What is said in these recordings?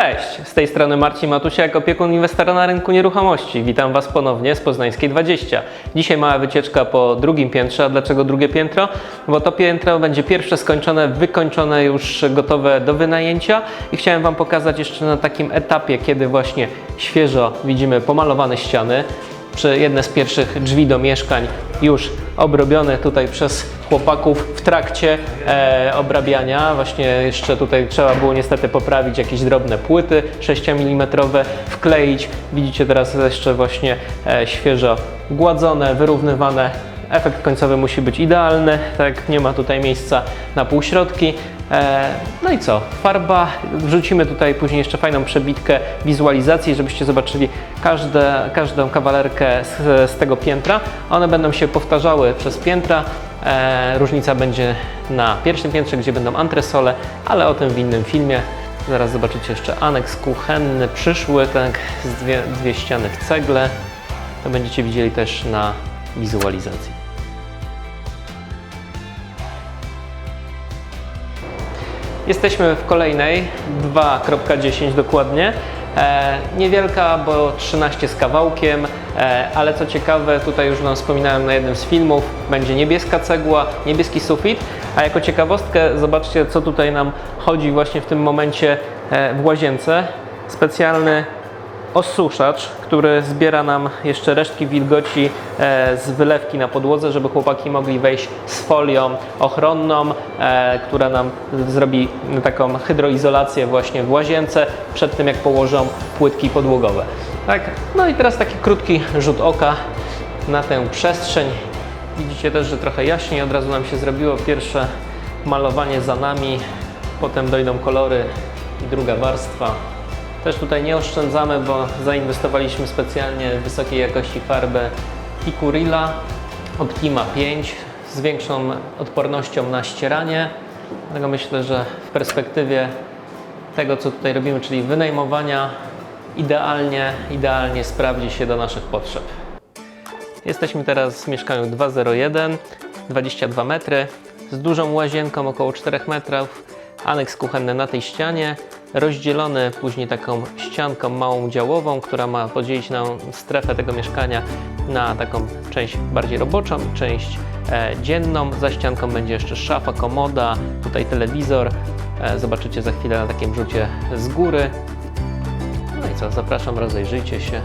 Cześć, z tej strony Marcin Matusiak, opiekun inwestora na rynku nieruchomości. Witam Was ponownie z Poznańskiej 20. Dzisiaj mała wycieczka po drugim piętrze. A dlaczego drugie piętro? Bo to piętro będzie pierwsze skończone, wykończone, już gotowe do wynajęcia i chciałem Wam pokazać jeszcze na takim etapie, kiedy właśnie świeżo widzimy pomalowane ściany, przy jedne z pierwszych drzwi do mieszkań już obrobione tutaj przez chłopaków w trakcie e, obrabiania. Właśnie jeszcze tutaj trzeba było niestety poprawić jakieś drobne płyty 6 mm, wkleić. Widzicie teraz jeszcze właśnie e, świeżo gładzone, wyrównywane. Efekt końcowy musi być idealny, tak nie ma tutaj miejsca na półśrodki. E, No i co? Farba, wrzucimy tutaj później jeszcze fajną przebitkę wizualizacji, żebyście zobaczyli każde, każdą kawalerkę z, z tego piętra. One będą się powtarzały przez piętra. E, różnica będzie na pierwszym piętrze, gdzie będą antresole, ale o tym w innym filmie. Zaraz zobaczycie jeszcze aneks kuchenny, przyszły, tak, z dwie, dwie ściany w cegle. To będziecie widzieli też na wizualizacji. Jesteśmy w kolejnej, 2.10 dokładnie. E, niewielka, bo 13 z kawałkiem, e, ale co ciekawe, tutaj już Wam wspominałem na jednym z filmów, będzie niebieska cegła, niebieski sufit, a jako ciekawostkę zobaczcie, co tutaj nam chodzi właśnie w tym momencie e, w łazience. Specjalny osuszacz, który zbiera nam jeszcze resztki wilgoci e, z wylewki na podłodze, żeby chłopaki mogli wejść z folią ochronną, e, która nam zrobi taką hydroizolację właśnie w łazience przed tym jak położą płytki podłogowe. Tak, no i teraz taki krótki rzut oka na tę przestrzeń. Widzicie też, że trochę jaśniej od razu nam się zrobiło. Pierwsze malowanie za nami, potem dojdą kolory i druga warstwa. Też tutaj nie oszczędzamy, bo zainwestowaliśmy specjalnie w wysokiej jakości farbę Ikurila Optima 5 z większą odpornością na ścieranie. Dlatego myślę, że w perspektywie tego, co tutaj robimy, czyli wynajmowania, idealnie, idealnie sprawdzi się do naszych potrzeb. Jesteśmy teraz w mieszkaniu 201, 22 metry, z dużą łazienką około 4 metrów, aneks kuchenny na tej ścianie, rozdzielony później taką ścianką małą działową, która ma podzielić nam strefę tego mieszkania na taką część bardziej roboczą, część e, dzienną. Za ścianką będzie jeszcze szafa, komoda, tutaj telewizor. E, zobaczycie za chwilę na takim rzucie z góry. No i co, zapraszam, rozejrzyjcie się.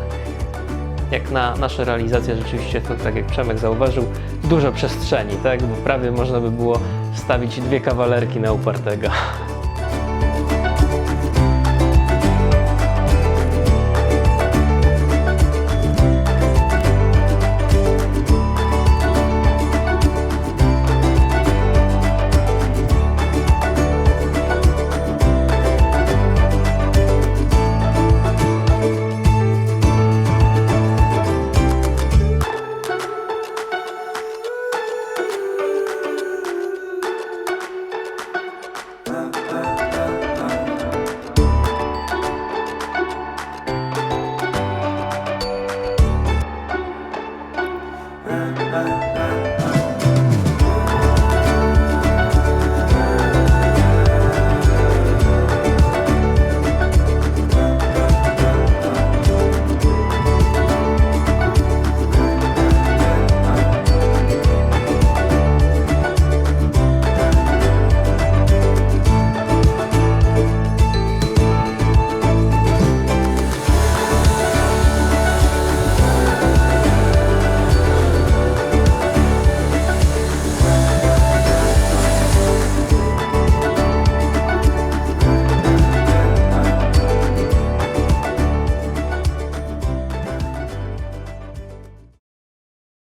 Jak na nasze realizacje rzeczywiście to, tak jak Przemek zauważył, dużo przestrzeni, tak? Bo prawie można by było wstawić dwie kawalerki na upartego.